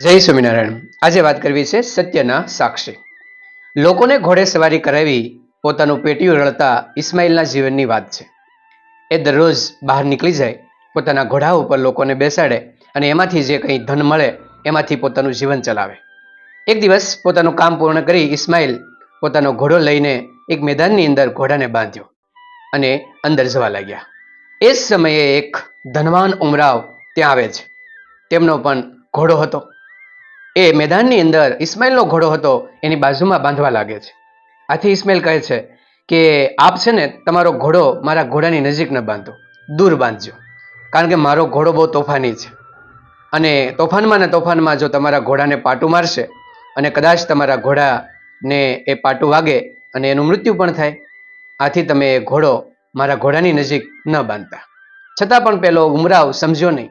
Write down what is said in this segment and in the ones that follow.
જય સ્વામિનારાયણ. આજે વાત કરવી છે સત્યના સાક્ષી. લોકોને ઘોડે સવારી કરાવી પોતાનું પેટીયું રળતા ઇસ્માઇલના જીવનની વાત છે. એ દરરોજ બહાર નીકળી જાય, પોતાના ઘોડા ઉપર લોકોને બેસાડે અને એમાંથી જે કંઈ ધન મળે એમાંથી પોતાનું જીવન ચલાવે. એક દિવસ પોતાનું કામ પૂર્ણ કરી ઇસ્માઇલ પોતાનો ઘોડો લઈને એક મેદાનની અંદર ઘોડાને બાંધ્યો અને અંદર જવા લાગ્યા. એ જ સમયે એક ધનવાન ઉમરાવ ત્યાં આવે છે. તેમનો પણ ઘોડો હતો. એ મેદાનની અંદર ઇસ્માઇલનો ઘોડો હતો, એની બાજુમાં બાંધવા લાગે છે. આથી ઇસ્માઇલ કહે છે કે આપ છે ને તમારો ઘોડો મારા ઘોડાની નજીક ન બાંધો, દૂર બાંધજો. કારણ કે મારો ઘોડો બહુ તોફાની છે. અને તોફાનમાં ને તોફાનમાં જો તમારા ઘોડાને પાટું મારશે અને કદાચ તમારા ઘોડાને એ પાટું વાગે અને એનું મૃત્યુ પણ થાય, આથી તમે એ ઘોડો મારા ઘોડાની નજીક ન બાંધતા. છતાં પણ પેલો ઉમરાવ સમજ્યો નહીં.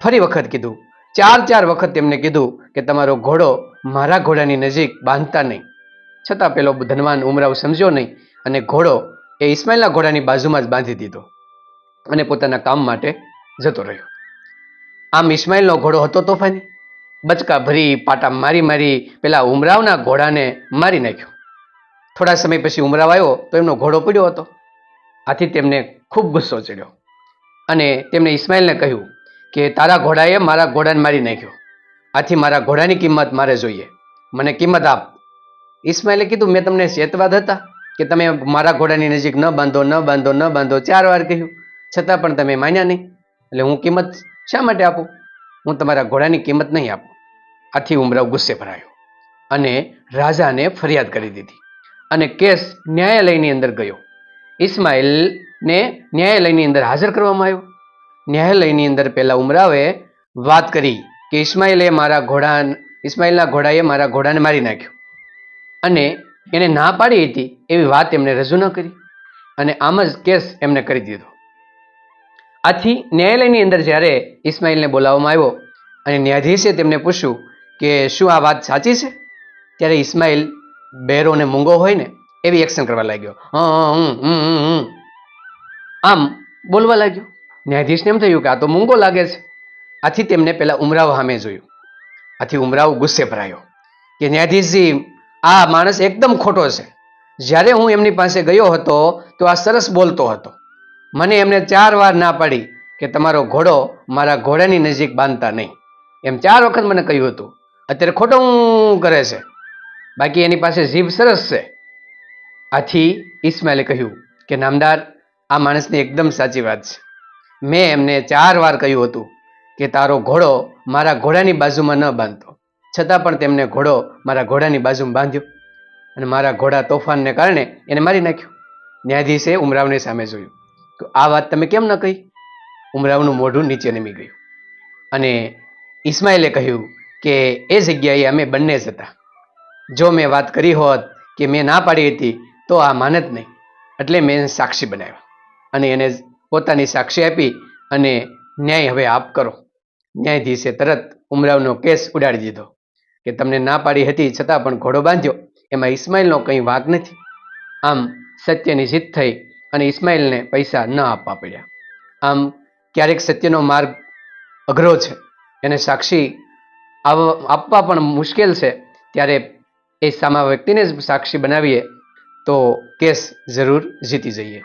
ફરી વખત કીધું ચાર ચાર વખત તેમને કીધું કે તમારો ઘોડો મારા ઘોડાની નજીક બાંધતા નહીં. છતાં પેલો ધનવાન ઉમરાવ સમજ્યો નહીં અને ઘોડો એ ઇસ્માઇલના ઘોડાની બાજુમાં જ બાંધી દીધો અને પોતાના કામ માટે જતો રહ્યો. આમ ઇસ્માઇલનો ઘોડો હતો તોફાની. બચકા ભરી, પાટા મારી મારી, પેલા ઉમરાવના ઘોડાને મારી નાખ્યો. થોડા સમય પછી ઉમરાવ આવ્યો તો એમનો ઘોડો પડ્યો હતો. આથી તેમને ખૂબ ગુસ્સો ચડ્યો અને તેમણે ઇસ્માઇલને કહ્યું કે તારા ઘોડાએ મારા ઘોડાને મારી નાખ્યો. આથી મારા ઘોડાની કિંમત મારે જોઈએ. મને કિંમત આપ. ઇસ્માઇલે કીધું, મેં તમને શેતવાદ હતા કે તમે મારા ઘોડાની નજીક ન બાંધો ન બાંધો ન બાંધો, ચાર વાર કહ્યું. છતાં પણ તમે માન્યા નહીં. એટલે હું કિંમત શા માટે આપું? હું તમારા ઘોડાની કિંમત નહીં આપું. આથી ઉમરાવ ગુસ્સે ભરાયો અને રાજાને ફરિયાદ કરી દીધી અને કેસ ન્યાયાલયની અંદર ગયો. ઈસ્માઇલને ન્યાયાલયની અંદર હાજર કરવામાં આવ્યો. ન્યાયાલયની અંદર પહેલા ઉમરાવે, વાત કરી કે ઇસ્માઇલે મારા ઘોડા ઇસ્માઇલના ઘોડાએ મારા ઘોડાને મારી નાખ્યો. અને એને ના પાડી હતી એવી વાત એમણે રજૂ ન કરી. અને આમ જ કેસ એમને કરી દીધો. આથી ન્યાયાલયની અંદર જ્યારે ઇસ્માઇલને બોલાવવામાં આવ્યો અને ન્યાયાધીશે તેમને પૂછ્યું કે શું આ વાત સાચી છે? ત્યારે ઇસ્માઇલ બેરો અને મૂંગો હોય ને એવી એક્શન કરવા લાગ્યો. હં હં હં હં હં હં. આમ બોલવા લાગ્યો. ન્યાયાધીશને એમ થયું કે આ તો મૂંગો લાગે છે. આથી તેમને પહેલાં ઉમરાવ સામે જોયું. આથી ઉમરાવ ગુસ્સે ભરાયો કે ન્યાયાધીશજી, આ માણસ એકદમ ખોટો છે. જ્યારે હું એમની પાસે ગયો હતો તો આ સરસ બોલતો હતો. મને એમને ચાર વાર ના પાડી કે તમારો ઘોડો મારા ઘોડાની નજીક બાંધતા નહીં. એમ ચાર વખત મને કહ્યું હતું. અત્યારે ખોટું કરે છે. બાકી એની પાસે જીભ સરસ છે. આથી ઇસ્માઇલે કહ્યું કે, નામદાર, આ માણસની એકદમ સાચી વાત છે. મેં એમને ચાર વાર કહ્યું હતું કે તારો ઘોડો મારા ઘોડાની બાજુમાં ન બાંધતો. છતાં પણ તેમને ઘોડો મારા ઘોડાની બાજુમાં બાંધ્યો અને મારા ઘોડા તોફાનને કારણે એને મારી નાખ્યો. ન્યાયાધીશે ઉમરાવની સામે જોયું તો આ વાત તમે કેમ ન કહી? ઉમરાવનું મોઢું નીચે નમી ગયું અને ઇસ્માઇલે કહ્યું કે એ જગ્યાએ અમે બંને જ હતા. જો મેં વાત કરી હોત કે મેં ના પાડી હતી તો આ માનત નહીં. એટલે મેં સાક્ષી બનાવ્યા અને એને પોતાની સાક્ષી આપી અને ન્યાય હવે આપ કરો. ન્યાયાધીશે તરત ઉમરાવનો કેસ ઉડાડી દીધો. કે તમને ના પાડી હતી છતાં પણ ઘોડો બાંધ્યો, એમાં ઇસ્માઇલનો કંઈ વાંક નથી. આમ સત્યની જીત થઈ અને ઇસ્માઇલને પૈસા ન આપવા પડ્યા. આમ ક્યારેક સત્યનો માર્ગ અઘરો છે. એને સાક્ષી આપવા પણ મુશ્કેલ છે. ત્યારે એ સામા વ્યક્તિને જ સાક્ષી બનાવીએ તો કેસ જરૂર જીતી જઈએ.